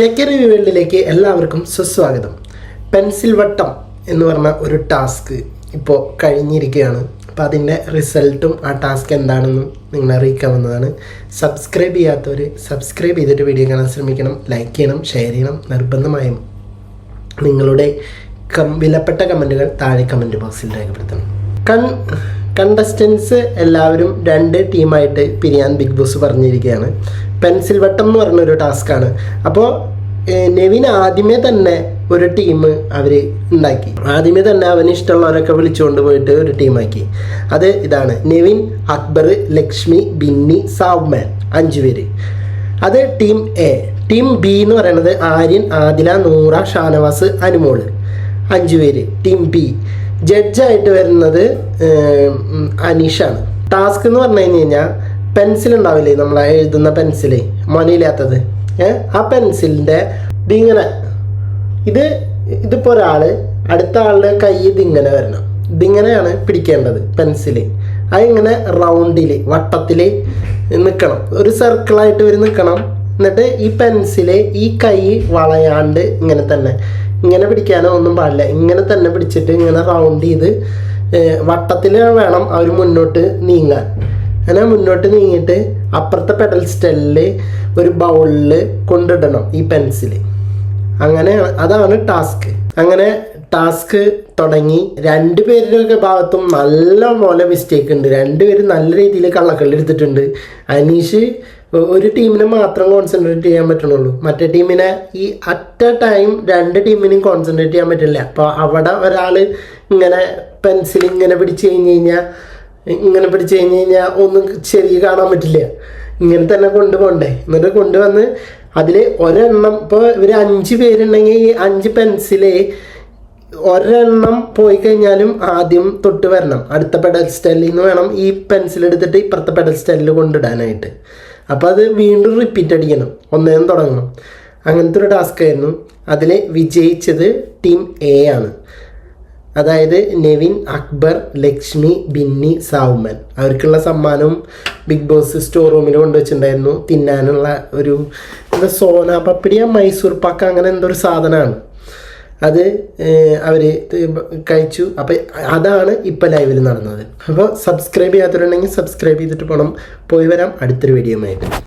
ചെക്കറി വേൾഡിലേക്ക് എല്ലാവർക്കും സുസ്വാഗതം. പെൻസിൽ വട്ടം എന്ന് പറഞ്ഞ ഒരു ടാസ്ക് ഇപ്പോൾ കഴിഞ്ഞിരിക്കുകയാണ്. അപ്പോൾ അതിന്റെ റിസൾട്ടും ആ ടാസ്ക് എന്താണെന്നും നിങ്ങളെ അറിയിക്കാവുന്നതാണ്. സബ്സ്ക്രൈബ് ചെയ്യാത്തവർ സബ്സ്ക്രൈബ് ചെയ്തിട്ട് വീഡിയോ കാണാൻ ശ്രമിക്കണം. ലൈക്ക് ചെയ്യണം ഷെയർ ചെയ്യണം. നിർബന്ധമായും നിങ്ങളുടെ കം വിലപ്പെട്ട കമന്റുകൾ താഴെ കമന്റ് ബോക്സിൽ രേഖപ്പെടുത്തണം. കൺ കണ്ടസ്റ്റൻസ് എല്ലാവരും രണ്ട് ടീമായിട്ട് പിരിയാൻ ബിഗ് ബോസ് പറഞ്ഞിരിക്കുകയാണ്. പെൻസിൽ വട്ടം എന്ന് പറയുന്ന ഒരു ടാസ്ക്കാണ് അപ്പോൾ നെവിൻ ആദ്യമേ തന്നെ ഒരു ടീം അവർ ഉണ്ടാക്കി. ആദ്യമേ തന്നെ അവന് ഇഷ്ടമുള്ളവരൊക്കെ വിളിച്ചുകൊണ്ട് പോയിട്ട് ഒരു ടീമാക്കി അത് ഇതാണ്. നെവിൻ അക്ബർ ലക്ഷ്മി ബിന്നി സാവ്മാൻ അഞ്ചു പേര്. അത് ടീം എ. ടീം ബി എന്ന് പറയുന്നത് ആര്യൻ ആദില നൂറ ഷാനവാസ് അനുമോൾ അഞ്ചു പേര്. Team B. ജഡ്ജായിട്ട് വരുന്നത് അനീഷാണ്. ടാസ്ക് എന്ന് പറഞ്ഞു കഴിഞ്ഞ് കഴിഞ്ഞാൽ പെൻസിൽ ഉണ്ടാവില്ലേ? നമ്മൾ എഴുതുന്ന പെൻസിൽ മണിയില്ലാത്തത് ഏഹ് ആ പെൻസിലിന്റെ ഇതിങ്ങനെ ഇത് ഇതിപ്പോൾ ഒരാൾ അടുത്ത ആളുടെ കൈ ഇതിങ്ങനെ വരണം. ഇതിങ്ങനെയാണ് പിടിക്കേണ്ടത് പെൻസിൽ അതിങ്ങനെ റൗണ്ടിൽ വട്ടത്തിൽ നിൽക്കണം ഒരു സർക്കിളായിട്ട് ഇവർ നിൽക്കണം എന്നിട്ട് ഈ പെൻസിൽ ഈ കൈ വളയാണ്ട് ഇങ്ങനെ തന്നെ. ഇങ്ങനെ പിടിക്കാനോ ഒന്നും പാടില്ല. ഇങ്ങനെ തന്നെ പിടിച്ചിട്ട് ഇങ്ങനെ റൗണ്ട് ചെയ്ത് വട്ടത്തിൽ വേണം അവർ മുന്നോട്ട് നീങ്ങാൻ. അങ്ങനെ മുന്നോട്ട് നീങ്ങിയിട്ട് അപ്പുറത്തെ പെഡൽ സ്റ്റെല്ലിൽ ഒരു ബൗളിൽ കൊണ്ടിടണം ഈ പെൻസിൽ അങ്ങനെ അതാണ് ടാസ്ക് അങ്ങനെ ടാസ്ക് തുടങ്ങി രണ്ടുപേരുടെയൊക്കെ ഭാഗത്തും നല്ല പോലെ മിസ്റ്റേക്ക് ഉണ്ട് രണ്ടുപേരും നല്ല രീതിയിൽ കള്ളക്കള്ളി എടുത്തിട്ടുണ്ട്. അനീഷ് ഒരു ടീമിനെ മാത്രം കോൺസെൻട്രേറ്റ് ചെയ്യാൻ പറ്റണുള്ളൂ. മറ്റേ ടീമിനെ ഈ അറ്റ് എ ടൈം രണ്ട് ടീമിനും കോൺസെൻട്രേറ്റ് ചെയ്യാൻ പറ്റില്ല. അപ്പോൾ അവിടെ ഒരാൾ ഇങ്ങനെ പെൻസിൽ ഇങ്ങനെ പിടിച്ച് കഴിഞ്ഞ് കഴിഞ്ഞാൽ ഇങ്ങനെ പിടിച്ച് കഴിഞ്ഞ് കഴിഞ്ഞാൽ ഒന്നും ശരി കാണാൻ പറ്റില്ല. ഇങ്ങനെ തന്നെ കൊണ്ടുപോകണ്ടേ എന്നിട്ട് കൊണ്ടുവന്ന് അതിൽ ഒരെണ്ണം ഇപ്പോൾ ഇവർ അഞ്ച് പേരുണ്ടെങ്കിൽ ഈ അഞ്ച് പെൻസിൽ ഒരെണ്ണം പോയി കഴിഞ്ഞാലും ആദ്യം തൊട്ട് വരണം. അടുത്ത പെഡൽ സ്റ്റൈലിൽ നിന്ന് വേണം ഈ പെൻസിൽ എടുത്തിട്ട് ഇപ്പുറത്തെ പെഡൽ സ്റ്റൈലിൽ കൊണ്ടിടാനായിട്ട് അപ്പോൾ അത് വീണ്ടും റിപ്പീറ്റ് അടിക്കണം. ഒന്നേന്ന് തുടങ്ങണം. അങ്ങനത്തെ ഒരു ടാസ്ക് ആയിരുന്നു. അതിൽ വിജയിച്ചത് ടീം എ ആണ്. അതായത് നെവിൻ അക്ബർ ലക്ഷ്മി ബിന്നി സാവുമൻ. അവർക്കുള്ള സമ്മാനം ബിഗ് ബോസ് സ്റ്റോർ റൂമിൽ കൊണ്ടുവച്ചിട്ടുണ്ടായിരുന്നു. തിന്നാനുള്ള ഒരു എന്താ സോന പപ്പടിയ മൈസൂർ പാക്ക അങ്ങനെ എന്തോ ഒരു സാധനമാണ്. അത് അവർ കഴിച്ചു. അപ്പം അതാണ് ഇപ്പം ലൈവിൽ നടന്നത്. അപ്പോൾ സബ്സ്ക്രൈബ് ചെയ്യാത്തവരുണ്ടെങ്കിൽ സബ്സ്ക്രൈബ് ചെയ്തിട്ട് പോകണം പോയി വരാം. അടുത്തൊരു വീഡിയോ ആയിട്ട്.